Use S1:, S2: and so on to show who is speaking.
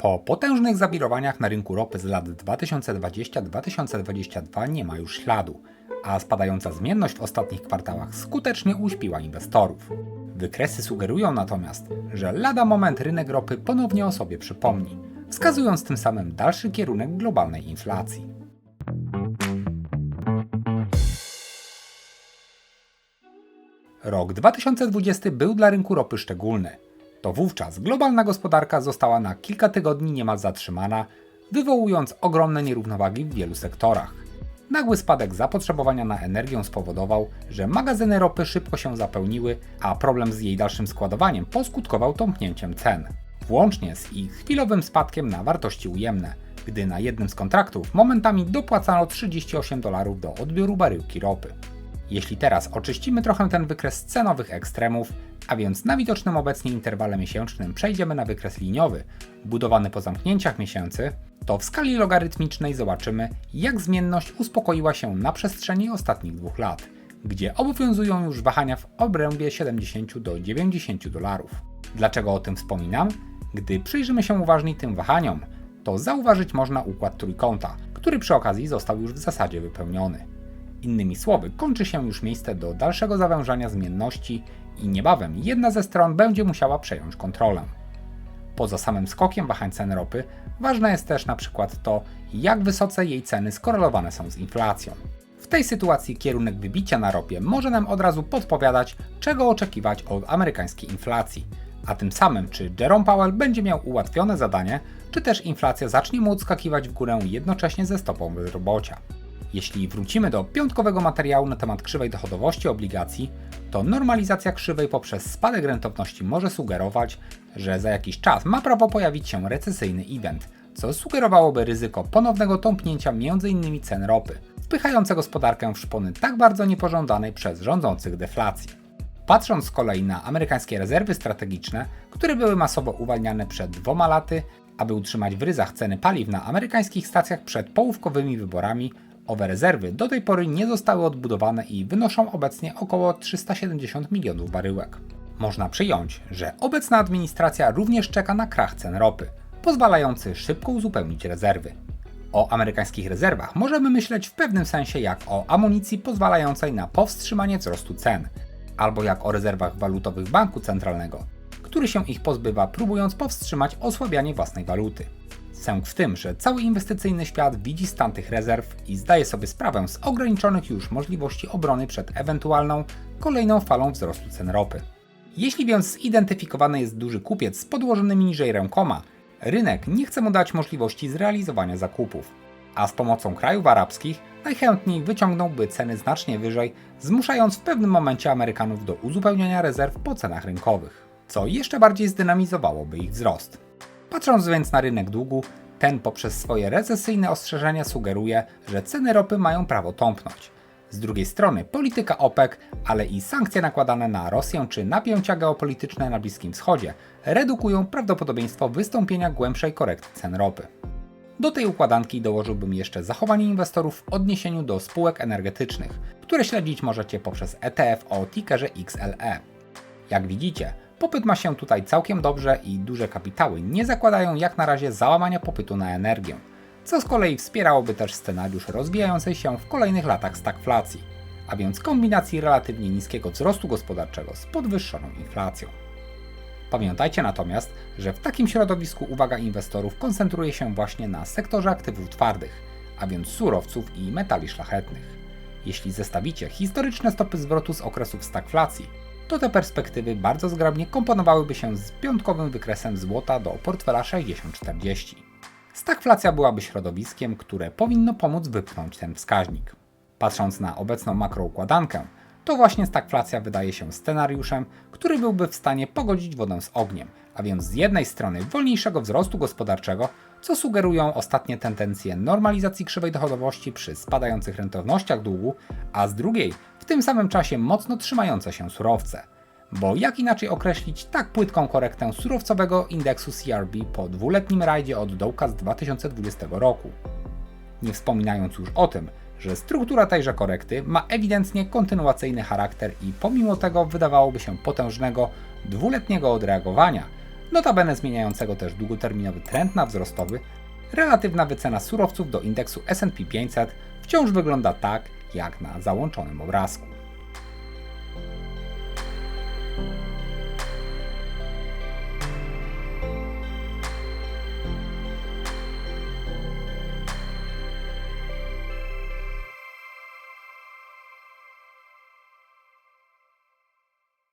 S1: Po potężnych zawirowaniach na rynku ropy z lat 2020-2022 nie ma już śladu, a spadająca zmienność w ostatnich kwartałach skutecznie uśpiła inwestorów. Wykresy sugerują natomiast, że lada moment rynek ropy ponownie o sobie przypomni, wskazując tym samym dalszy kierunek globalnej inflacji. Rok 2020 był dla rynku ropy szczególny. To wówczas globalna gospodarka została na kilka tygodni niemal zatrzymana, wywołując ogromne nierównowagi w wielu sektorach. Nagły spadek zapotrzebowania na energię spowodował, że magazyny ropy szybko się zapełniły, a problem z jej dalszym składowaniem poskutkował tąpnięciem cen, włącznie z ich chwilowym spadkiem na wartości ujemne, gdy na jednym z kontraktów momentami dopłacano 38 dolarów do odbioru baryłki ropy. Jeśli teraz oczyścimy trochę ten wykres cenowych ekstremów, a więc na widocznym obecnie interwale miesięcznym przejdziemy na wykres liniowy, budowany po zamknięciach miesięcy, to w skali logarytmicznej zobaczymy, jak zmienność uspokoiła się na przestrzeni ostatnich dwóch lat, gdzie obowiązują już wahania w obrębie 70 do 90 dolarów. Dlaczego o tym wspominam? Gdy przyjrzymy się uważniej tym wahaniom, to zauważyć można układ trójkąta, który przy okazji został już w zasadzie wypełniony. Innymi słowy, kończy się już miejsce do dalszego zawężania zmienności i niebawem jedna ze stron będzie musiała przejąć kontrolę. Poza samym skokiem wahań cen ropy, ważne jest też na przykład to, jak wysoce jej ceny skorelowane są z inflacją. W tej sytuacji kierunek wybicia na ropie może nam od razu podpowiadać, czego oczekiwać od amerykańskiej inflacji, a tym samym czy Jerome Powell będzie miał ułatwione zadanie, czy też inflacja zacznie mu odskakiwać w górę jednocześnie ze stopą bezrobocia. Jeśli wrócimy do piątkowego materiału na temat krzywej dochodowości obligacji, to normalizacja krzywej poprzez spadek rentowności może sugerować, że za jakiś czas ma prawo pojawić się recesyjny event, co sugerowałoby ryzyko ponownego tąpnięcia m.in. cen ropy, wpychające gospodarkę w szpony tak bardzo niepożądanej przez rządzących deflacji. Patrząc z kolei na amerykańskie rezerwy strategiczne, które były masowo uwalniane przed dwoma laty, aby utrzymać w ryzach ceny paliw na amerykańskich stacjach przed połówkowymi wyborami, Owe rezerwy do tej pory nie zostały odbudowane i wynoszą obecnie około 370 milionów baryłek. Można przyjąć, że obecna administracja również czeka na krach cen ropy, pozwalający szybko uzupełnić rezerwy. O amerykańskich rezerwach możemy myśleć w pewnym sensie jak o amunicji pozwalającej na powstrzymanie wzrostu cen, albo jak o rezerwach walutowych banku centralnego, który się ich pozbywa, próbując powstrzymać osłabianie własnej waluty. Sęk w tym, że cały inwestycyjny świat widzi stan tych rezerw i zdaje sobie sprawę z ograniczonych już możliwości obrony przed ewentualną kolejną falą wzrostu cen ropy. Jeśli więc zidentyfikowany jest duży kupiec z podłożonymi niżej rękoma, rynek nie chce mu dać możliwości zrealizowania zakupów, a z pomocą krajów arabskich najchętniej wyciągnąłby ceny znacznie wyżej, zmuszając w pewnym momencie Amerykanów do uzupełniania rezerw po cenach rynkowych, co jeszcze bardziej zdynamizowałoby ich wzrost. Patrząc więc na rynek długu, ten poprzez swoje recesyjne ostrzeżenia sugeruje, że ceny ropy mają prawo tąpnąć. Z drugiej strony polityka OPEC, ale i sankcje nakładane na Rosję czy napięcia geopolityczne na Bliskim Wschodzie redukują prawdopodobieństwo wystąpienia głębszej korekty cen ropy. Do tej układanki dołożyłbym jeszcze zachowanie inwestorów w odniesieniu do spółek energetycznych, które śledzić możecie poprzez ETF o tickerze XLE. Jak widzicie, Popyt ma się tutaj całkiem dobrze i duże kapitały nie zakładają jak na razie załamania popytu na energię, co z kolei wspierałoby też scenariusz rozwijającej się w kolejnych latach stagflacji, a więc kombinacji relatywnie niskiego wzrostu gospodarczego z podwyższoną inflacją. Pamiętajcie natomiast, że w takim środowisku uwaga inwestorów koncentruje się właśnie na sektorze aktywów twardych, a więc surowców i metali szlachetnych. Jeśli zestawicie historyczne stopy zwrotu z okresów stagflacji, to te perspektywy bardzo zgrabnie komponowałyby się z piątkowym wykresem złota do portfela 60-40. Stagflacja byłaby środowiskiem, które powinno pomóc wypchnąć ten wskaźnik. Patrząc na obecną makroukładankę, to właśnie stagflacja wydaje się scenariuszem, który byłby w stanie pogodzić wodę z ogniem, a więc z jednej strony wolniejszego wzrostu gospodarczego, co sugerują ostatnie tendencje normalizacji krzywej dochodowości przy spadających rentownościach długu, a z drugiej w tym samym czasie mocno trzymające się surowce. Bo jak inaczej określić tak płytką korektę surowcowego indeksu CRB po dwuletnim rajdzie od dołka z 2020 roku? Nie wspominając już o tym, że struktura tejże korekty ma ewidentnie kontynuacyjny charakter i pomimo tego wydawałoby się potężnego, dwuletniego odreagowania, notabene zmieniającego też długoterminowy trend na wzrostowy, relatywna wycena surowców do indeksu S&P 500 wciąż wygląda tak, jak na załączonym obrazku.